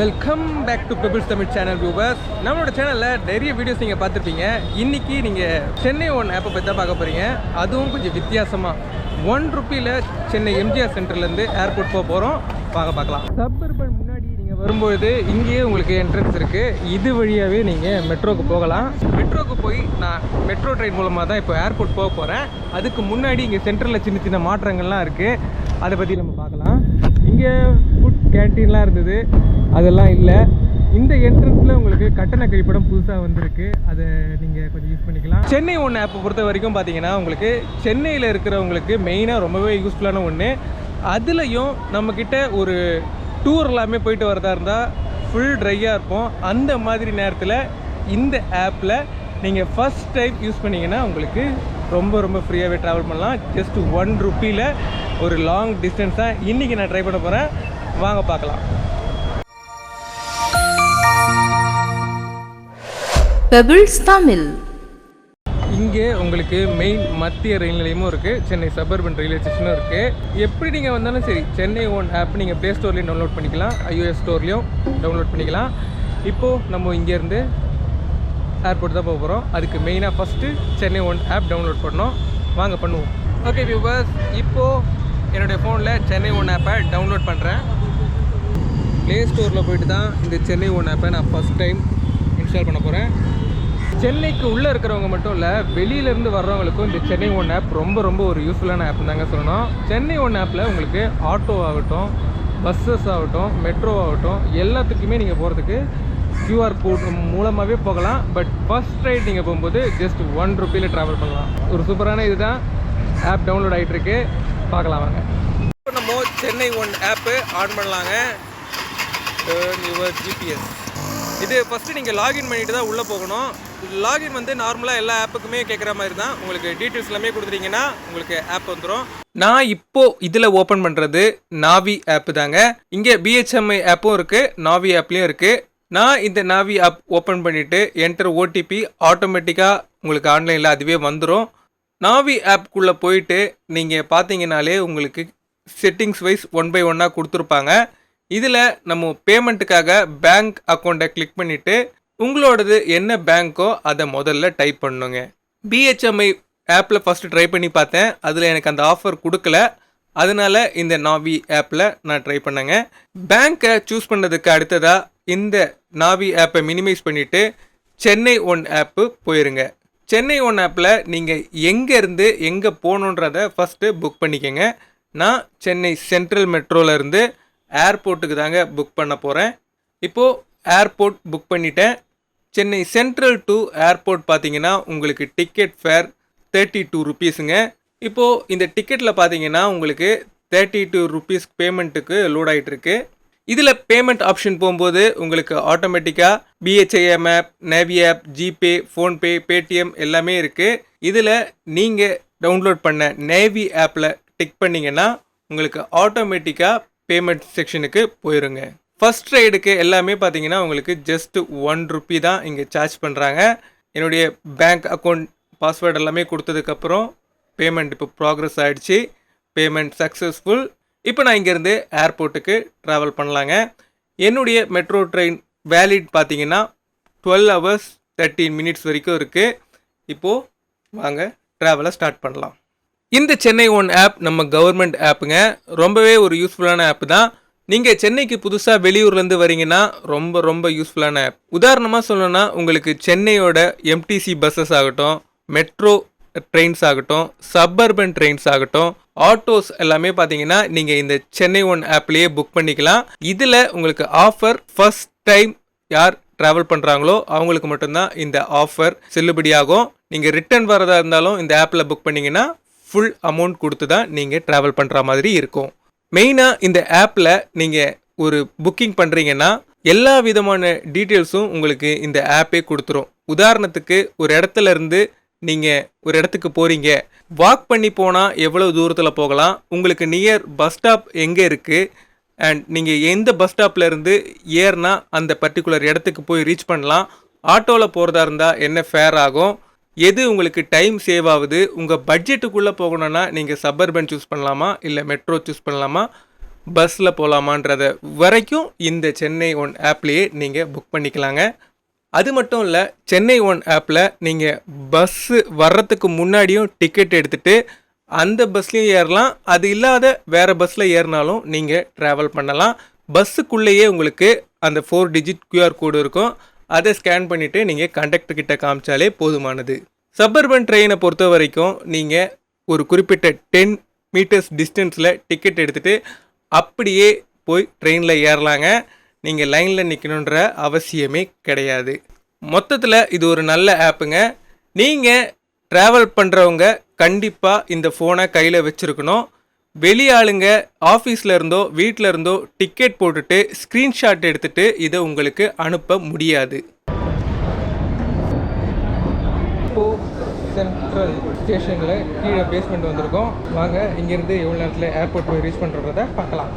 Welcome back to pebbles Tamil channel viewers நம்மளோட சேனலில் நிறைய வீடியோஸ் நீங்கள் பார்த்துருப்பீங்க. இன்னைக்கு நீங்கள் சென்னை ஒன் ஆப்பை பற்றி தான் பார்க்க போகிறீங்க அதுவும் கொஞ்சம் வித்தியாசமாக ஒன் ருப்பியில் சென்னை எம்ஜிஆர் சென்டர்லேருந்து ஏர்போர்ட் போக போகிறோம் பார்க்க பார்க்கலாம். சப்பர்பன் முன்னாடி நீங்கள் வரும்பொழுது இங்கேயே உங்களுக்கு என்ட்ரன்ஸ் இருக்குது இது வழியாகவே நீங்கள் மெட்ரோக்கு போகலாம். மெட்ரோக்கு போய் நான் மெட்ரோ ட்ரெயின் மூலமாக தான் இப்போ ஏர்போர்ட் போக போகிறேன் அதுக்கு முன்னாடி இங்கே சென்டரில் சின்ன சின்ன மாற்றங்கள்லாம் இருக்குது அதை பற்றி நம்ம பார்க்கலாம். இங்கே ஃபுட் கேன்டீன்லாம் இருந்தது. அதெல்லாம் இல்லை. இந்த என்ட்ரன்ஸில் உங்களுக்கு கட்டண கழிப்பிடம் புதுசாக வந்திருக்கு. அதை நீங்கள் கொஞ்சம் யூஸ் பண்ணிக்கலாம். சென்னை ஒன்று ஆப்பை பொறுத்த வரைக்கும் பார்த்தீங்கன்னா உங்களுக்கு சென்னையில் இருக்கிறவங்களுக்கு மெயினாக ரொம்பவே யூஸ்ஃபுல்லான ஒன்று அதுலேயும் நம்மக்கிட்ட ஒரு டூர் எல்லாமே போயிட்டு வரதா இருந்தால் ஃபுல் ட்ரையாக இருப்போம். அந்த மாதிரி நேரத்தில் இந்த ஆப்பில் நீங்கள் ஃபஸ்ட் டைம் யூஸ் பண்ணிங்கன்னா உங்களுக்கு ரொம்ப ரொம்ப ஃப்ரீயாகவே ட்ராவல் பண்ணலாம். ஜஸ்ட் ஒன் ருப்பியில் ஒரு லாங் டிஸ்டன்ஸாக இன்றைக்கி நான் ட்ரை பண்ண போகிறேன் வாங்க பார்க்கலாம். பெபிள்ஸ் தமிழ் இங்கே உங்களுக்கு மெயின் மத்திய ரயில் நிலையமும் இருக்குது சென்னை சபர்பன் ரயில்வே ஸ்டேஷனும் இருக்குது எப்படி நீங்கள் வந்தாலும் சரி சென்னை ஓன் ஆப் நீங்கள் ப்ளே ஸ்டோர்லேயும் டவுன்லோட் பண்ணிக்கலாம். ஐஓஎஸ் ஸ்டோர்லேயும் டவுன்லோட் பண்ணிக்கலாம். இப்போது நம்ம இங்கேருந்து ஏர்போர்ட் தான் போக போகிறோம் அதுக்கு மெயினாக first Chennai one app download பண்ணோம். வாங்க பண்ணுவோம். ஓகே வியூவர்ஸ் இப்போது என்னுடைய ஃபோனில் சென்னை ஒன் ஆப்பை டவுன்லோட் பண்ணுறேன் ப்ளே ஸ்டோரில் போயிட்டு தான் இந்த சென்னை ஒன் ஆப்பை நான் ஃபஸ்ட் டைம் இன்ஸ்டால் பண்ண போகிறேன் சென்னைக்கு உள்ளே இருக்கிறவங்க மட்டும் இல்லை வெளியிலேருந்து வர்றவங்களுக்கும் இந்த சென்னை ஒன் ஆப் ரொம்ப ரொம்ப ஒரு யூஸ்ஃபுல்லான ஆப் தாங்க சொல்லணும். சென்னை ஒன் ஆப்பில் உங்களுக்கு ஆட்டோ ஆகட்டும் பஸ்ஸஸ் ஆகட்டும் மெட்ரோ ஆகட்டும் எல்லாத்துக்குமே நீங்கள் போகிறதுக்கு கியூஆர் கோட் மூலமாகவே போகலாம். பட் ஃபஸ்ட் ரைட் நீங்கள் போகும்போது ஜஸ்ட் ஒன் ருப்பியில் ட்ராவல் பண்ணலாம். ஒரு சூப்பரான இதுதான். ஆப் டவுன்லோட் ஆகிட்டுருக்கு பார்க்கலாம் வாங்க. இப்போ நம்ம சென்னை ஒன் ஆப்பு ஆன் பண்ணலாங்க. யுவர் ஜிபிஎஸ் இது ஃபஸ்ட்டு நீங்கள் லாகின் பண்ணிட்டு தான் உள்ளே போகணும். லாகின் வந்து நார்மலாக எல்லா ஆப்புக்குமே கேட்குற மாதிரி தான். உங்களுக்கு டீட்டெயில்ஸ் எல்லாமே கொடுத்துட்டீங்கன்னா உங்களுக்கு ஆப் வந்துடும் நான் இப்போ இதில் ஓப்பன் பண்ணுறது நாவி ஆப் தாங்க. இங்கே பிஹெச்எம்ஐ ஆப்பும் இருக்குது நாவி ஆப்லேயும் இருக்குது நான் இந்த நாவி ஆப் ஓப்பன் பண்ணிவிட்டு என்டர் ஓடிபி ஆட்டோமேட்டிக்காக உங்களுக்கு ஆன்லைனில் அதுவே வந்துடும் நாவி ஆப்குள்ளே போயிட்டு நீங்கள் பார்த்தீங்கனாலே உங்களுக்கு செட்டிங்ஸ் வைஸ் ஒன் பை ஒன்னாக கொடுத்துருப்பாங்க. இதில் நம்ம பேமெண்ட்டுக்காக பேங்க் அக்கௌண்ட்டை கிளிக் பண்ணிவிட்டு உங்களோடது என்ன பேங்க்கோ அதை முதல்ல டைப் பண்ணுங்க. பிஹெச்எம்ஐ ஆப்பில் ஃபஸ்ட்டு ட்ரை பண்ணி பார்த்தேன். அதில் எனக்கு அந்த ஆஃபர் கொடுக்கல. அதனால இந்த நாவி ஆப்பில் நான் ட்ரை பண்ணேங்க. பேங்க்கை சூஸ் பண்ணதுக்கு அடுத்ததாக இந்த நாவி ஆப்பை மினிமைஸ் பண்ணிவிட்டு சென்னை ஒன் ஆப்பு போயிருங்க. சென்னை ஒன் ஆப்பில் நீங்கள் எங்கேருந்து எங்கே போகணுன்றத ஃபஸ்ட்டு புக் பண்ணிக்கோங்க. நான் சென்னை சென்ட்ரல் மெட்ரோல இருந்து ஏர்போர்ட்டுக்கு தாங்க புக் பண்ண போகிறேன் இப்போது ஏர்போர்ட் புக் பண்ணிட்டேன். சென்னை சென்ட்ரல் டு ஏர்போர்ட் பார்த்தீங்கன்னா உங்களுக்கு டிக்கெட் ஃபேர் தேர்ட்டி டூ ருபீஸுங்க இப்போது இந்த டிக்கெட்டில் பார்த்தீங்கன்னா உங்களுக்கு தேர்ட்டி டூ ருபீஸ் பேமெண்ட்டுக்கு லோட் ஆகிட்டுருக்கு இதில் பேமெண்ட் ஆப்ஷன் போகும்போது உங்களுக்கு ஆட்டோமேட்டிக்காக B H I M app Navi app GPay PhonePe Paytm எல்லாமே இருக்குது இதில் நீங்கள் டவுன்லோட் பண்ண நேவி ஆப்பில் டிக் பண்ணிங்கன்னா உங்களுக்கு ஆட்டோமேட்டிக்காக பேமெண்ட் செக்ஷனுக்கு போயிருங்க. ஃபர்ஸ்ட் ரைடுக்கு எல்லாமே பார்த்தீங்கன்னா உங்களுக்கு ஜஸ்ட் ஒன் ருப்பி தான் இங்கே சார்ஜ் பண்ணுறாங்க என்னுடைய பேங்க் அக்கௌண்ட் பாஸ்வேர்டு எல்லாமே கொடுத்ததுக்கப்புறம் பேமெண்ட் இப்போ ப்ராக்ரஸ் ஆகிடுச்சு பேமெண்ட் சக்ஸஸ்ஃபுல் இப்போ நான் இங்கேருந்து ஏர்போர்ட்டுக்கு ட்ராவல் பண்ணலாங்க. என்னுடைய மெட்ரோ ட்ரெயின் வேலிட் பார்த்தீங்கன்னா டுவெல் ஹவர்ஸ் தேர்ட்டீன் மினிட்ஸ் வரைக்கும் இருக்குது இப்போது வாங்க ட்ராவலை ஸ்டார்ட் பண்ணலாம். இந்த சென்னை ஒன் ஆப் நம்ம கவர்மெண்ட் ஆப்புங்க ரொம்பவே ஒரு யூஸ்ஃபுல்லான ஆப் தான். நீங்கள் சென்னைக்கு புதுசாக வெளியூர்லேருந்து வரீங்கன்னா ரொம்ப ரொம்ப யூஸ்ஃபுல்லான ஆப். உதாரணமாக சொல்லணும்னா உங்களுக்கு சென்னையோட எம்டிசி பஸ்ஸஸ் ஆகட்டும் மெட்ரோ ட்ரெயின்ஸ் ஆகட்டும் சப்பர்பன் ட்ரெயின்ஸ் ஆகட்டும் ஆட்டோஸ் எல்லாமே பார்த்தீங்கன்னா நீங்கள் இந்த சென்னை ஒன் ஆப்லேயே புக் பண்ணிக்கலாம். இதில் உங்களுக்கு ஆஃபர் ஃபஸ்ட் டைம் யார் ட்ராவல் பண்ணுறாங்களோ அவங்களுக்கு மட்டும்தான் இந்த ஆஃபர் செல்லுபடியாகும். நீங்கள் ரிட்டர்ன் வரதா இருந்தாலும் இந்த ஆப்பில் புக் பண்ணிங்கன்னா ஃபுல் அமௌண்ட் கொடுத்து தான் நீங்கள் ட்ராவல் பண்ணுற மாதிரி இருக்கும். மெயினாக இந்த ஆப்பில் நீங்கள் ஒரு புக்கிங் பண்ணுறீங்கன்னா எல்லா விதமான டீட்டெயில்ஸும் உங்களுக்கு இந்த ஆப்பே கொடுத்துரும். உதாரணத்துக்கு ஒரு இடத்துல இருந்து நீங்கள் ஒரு இடத்துக்கு போகிறீங்க வாக் பண்ணி போனால் எவ்வளோ தூரத்தில் போகலாம்? உங்களுக்கு நியர் பஸ் ஸ்டாப் எங்கே இருக்குது அண்ட் நீங்கள் எந்த பஸ் ஸ்டாப்லேருந்து ஏறினா அந்த பர்டிகுலர் இடத்துக்கு போய் ரீச் பண்ணலாம். ஆட்டோவில் போகிறதா இருந்தால் என்ன ஃபேர் ஆகும்? எது உங்களுக்கு டைம் சேவ் ஆகுது? உங்கள் பட்ஜெட்டுக்குள்ளே போகணுன்னா நீங்கள் சப்பர்பன் சூஸ் பண்ணலாமா? இல்லை மெட்ரோ சூஸ் பண்ணலாமா? பஸ்ஸில் போகலாமான்றத வரைக்கும் இந்த சென்னை ஒன் ஆப்லேயே நீங்கள் புக் பண்ணிக்கலாங்க. அது மட்டும் இல்லை சென்னை ஒன் ஆப்பில் நீங்கள் பஸ்ஸு வர்றதுக்கு முன்னாடியும் டிக்கெட் எடுத்துகிட்டு அந்த பஸ்லேயும் ஏறலாம். அது இல்லாத வேறு பஸ்ஸில் ஏறினாலும் நீங்கள் ட்ராவல் பண்ணலாம். பஸ்ஸுக்குள்ளேயே உங்களுக்கு அந்த ஃபோர் டிஜிட் க்யூஆர் கோடு இருக்கும். அதை ஸ்கேன் பண்ணிவிட்டு நீங்கள் கண்டக்டர் கிட்ட காமிச்சாலே போதுமானது. சப்பர்பன் ட்ரெயினை பொறுத்த வரைக்கும் நீங்கள் ஒரு குறிப்பிட்ட டென் மீட்டர்ஸ் டிஸ்டன்ஸில் டிக்கெட் எடுத்துகிட்டு அப்படியே போய் ட்ரெயினில் ஏறலாங்க. நீங்கள் லைனில் நிற்கணுன்ற அவசியமே கிடையாது. மொத்தத்தில் இது ஒரு நல்ல ஆப்புங்க. நீங்கள் ட்ராவல் பண்ணுறவங்க கண்டிப்பாக இந்த ஃபோனை கையில் வச்சுருக்கணும். வெளியாளுங்க ஆஃபீஸில் இருந்தோ வீட்டில் இருந்தோ டிக்கெட் போட்டுட்டு ஸ்க்ரீன்ஷாட் எடுத்துட்டு இதை உங்களுக்கு அனுப்ப முடியாது. சென்ட்ரல் ஸ்டேஷனில் கீழே பேஸ்மெண்ட் வந்திருக்கோம். வாங்க இங்கேருந்து எவ்வளோ நேரத்தில் ஏர்போர்ட் போய் ரீச் பண்ணுறத பார்க்கலாம்.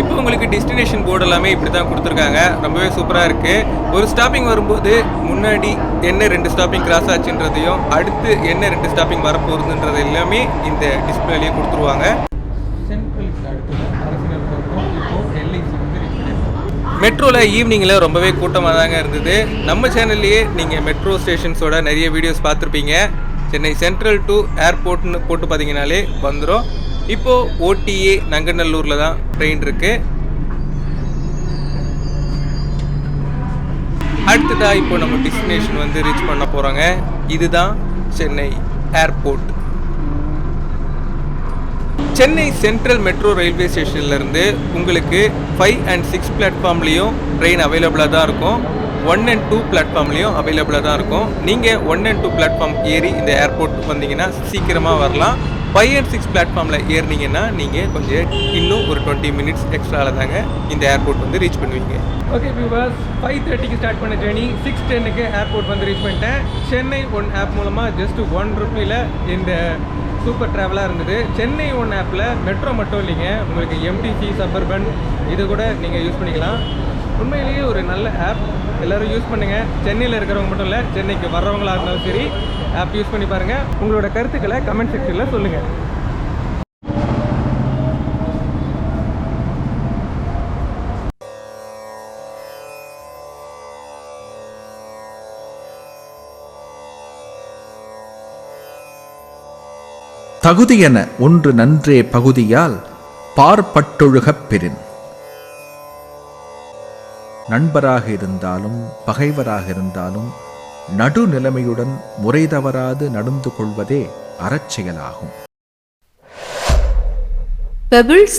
இப்போ உங்களுக்கு டெஸ்டினேஷன் போர்டு எல்லாமே இப்படி தான் கொடுத்துருக்காங்க. ரொம்பவே சூப்பராக இருக்குது ஒரு ஸ்டாப்பிங் வரும்போது முன்னாடி என்ன ரெண்டு ஸ்டாப்பிங் கிராஸ் ஆச்சுன்றதையும் அடுத்து என்ன ரெண்டு ஸ்டாப்பிங் வரப்போகுதுன்றது எல்லாமே இந்த டிஸ்பிளேலேயே கொடுத்துருவாங்க. சென்ட்ரலுக்கு அடுத்து அரசியல் மெட்ரோவில் ஈவினிங்கில் ரொம்பவே கூட்டமாக தாங்க இருந்தது. நம்ம சேனல்லையே நீங்கள் மெட்ரோ ஸ்டேஷன்ஸோட நிறைய வீடியோஸ் பார்த்துருப்பீங்க. சென்னை சென்ட்ரல் டு ஏர்போர்ட்னு போட்டு பார்த்தீங்கனாலே வந்துடும் இப்போது ஓடிஏ நங்கநல்லூரில் தான் ட்ரெயின் இருக்குது அடுத்ததாக இப்போ நம்ம டெஸ்டினேஷன் வந்து ரீச் பண்ண போகிறோங்க இதுதான் Chennai airport Chennai central metro railway ஸ்டேஷன்லேருந்து உங்களுக்கு ஃபைவ் அண்ட் சிக்ஸ் பிளாட்ஃபார்ம்லேயும் ட்ரெயின் அவைலபிளாக தான் இருக்கும். ஒன் அண்ட் டூ பிளாட்ஃபார்ம்லேயும் அவைலபிளாக தான் இருக்கும். நீங்கள் ஒன் அண்ட் டூ பிளாட்ஃபார்ம் ஏறி இந்த ஏர்போர்ட் வந்தீங்கன்னா சீக்கிரமாக வரலாம். ஃபைவ் அண்ட் சிக்ஸ் பிளாட்ஃபார்மில் ஏறினீங்கன்னா நீங்கள் கொஞ்சம் இன்னும் ஒரு டுவெண்ட்டி மினிட்ஸ் எக்ஸ்ட்ராவில் தாங்க இந்த ஏர்போர்ட் வந்து ரீச் பண்ணுவீங்க. ஓகே வியூவர்ஸ் ஃபைவ் தேர்ட்டிக்கு ஸ்டார்ட் பண்ண ஜேர்னி சிக்ஸ் டென்னுக்கு ஏர்போர்ட் வந்து ரீச் பண்ணிட்டேன். சென்னை ஒன் ஆப் மூலமாக ஜஸ்ட் ஒன் ருப்பியில் இந்த சூப்பர் ட்ராவலாக இருந்தது. சென்னை ஒன் ஆப்பில் மெட்ரோ மட்டும் இல்லைங்க. உங்களுக்கு எம்டிசி சப்பர்பன் இது கூட நீங்கள் யூஸ் பண்ணிக்கலாம். உண்மையிலேயே ஒரு நல்ல ஆப் எல்லோரும் யூஸ் பண்ணுங்கள் சென்னையில் இருக்கிறவங்க மட்டும் இல்லை சென்னைக்கு வர்றவங்களா இருந்தாலும் சரி ஆப் யூஸ் பண்ணி பாருங்கள் உங்களோட கருத்துக்களை கமெண்ட் செக்ஷனில் சொல்லுங்கள் தகுதியென ஒன்று நன்றே பகுதியால் பார்ப்பட்டொழுகப் பெறின். நண்பராக இருந்தாலும் பகைவராக இருந்தாலும் நடுநிலைமையுடன் முறை தவறாது நடந்து கொள்வதே அறச்செயலாகும். Pebbles